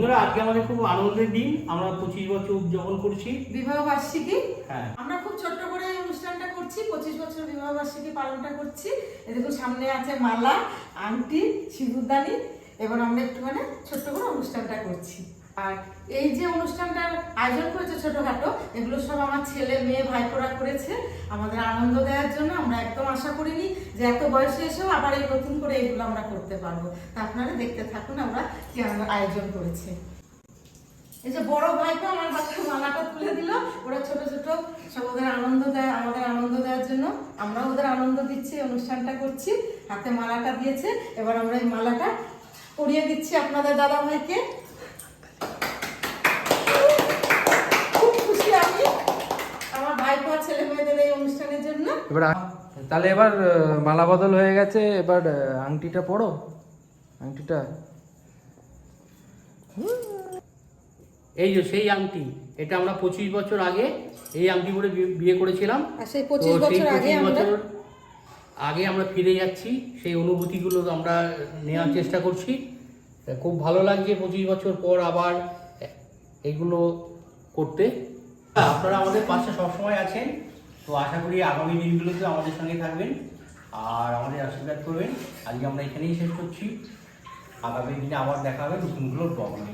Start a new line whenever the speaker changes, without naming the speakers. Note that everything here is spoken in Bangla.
বন্ধুরা আজকে আমাদের খুব আনন্দের দিন। আমরা পঁচিশ বছর উদযাপন করছি।
বিবাহ বার্ষিকী
হ্যাঁ।
আমরা খুব ছোট্ট করে এই অনুষ্ঠানটা করছি পঁচিশ বছর বিবাহ বার্ষিকী পালনটা করছি। দেখুন সামনে আছে মালা আংটি সিঁদুরদানি এবার আমরা একটু মানে ছোট্ট করে অনুষ্ঠানটা করছি। আর এই যে অনুষ্ঠানটার আয়োজন করেছে ছোটখাটো এগুলো সব আমার ছেলে মেয়ে ভাইপোরা করেছে। আমাদের আনন্দ দেওয়ার জন্য আমরা একদম আশা করিনি যে এত বয়সে এসেও আবার এই নতুন করে এগুলো আমরা করতে পারব। তা আপনারা দেখতে থাকুন আমরা কি আমরা আয়োজন করেছি। এই যে বড় ভাইপো আমার হাতে মালাটা তুলে দিল। ওরা ছোট ছোট, সব ওদের আনন্দ দেয়, আমাদের আনন্দ দেওয়ার জন্য আমরা ওদের আনন্দ দিচ্ছি অনুষ্ঠানটা করছি। হাতে মালাটা দিয়েছে, এবার আমরা এই মালাটা পরিয়ে দিচ্ছি আপনাদের দাদা ভাইকে। খুব খুশি আমি আমার ভাইপো ছেলে মেয়েদের এই অনুষ্ঠানের জন্য।
তাহলে এবার মালা বদল হয়ে গেছে এবার আংটিটা পড়ো আংটিটা।
এই যে সেই আংটি এটা আমরা পঁচিশ বছর আগে এই আংটি পরে বিয়ে- করেছিলাম।
আর সেই পঁচিশ বছর আগে আমরা
আগে আমরা ফিরে যাচ্ছি সেই অনুভূতিগুলো আমরা নেওয়ার চেষ্টা করছি। খুব ভালো লাগছে পঁচিশ বছর পর আবার এগুলো করতে। আপনারা আমাদের পাশে সবসময় আছেন। তো আশা করি আগামী দিনগুলোতে আমাদের সঙ্গে থাকবেন আর আমাদের আশীর্বাদ করবেন। আজকে আমরা এখানেই শেষ করছি। আগামী দিনে আবার দেখা হবে নতুনগুলোর প্রবলেম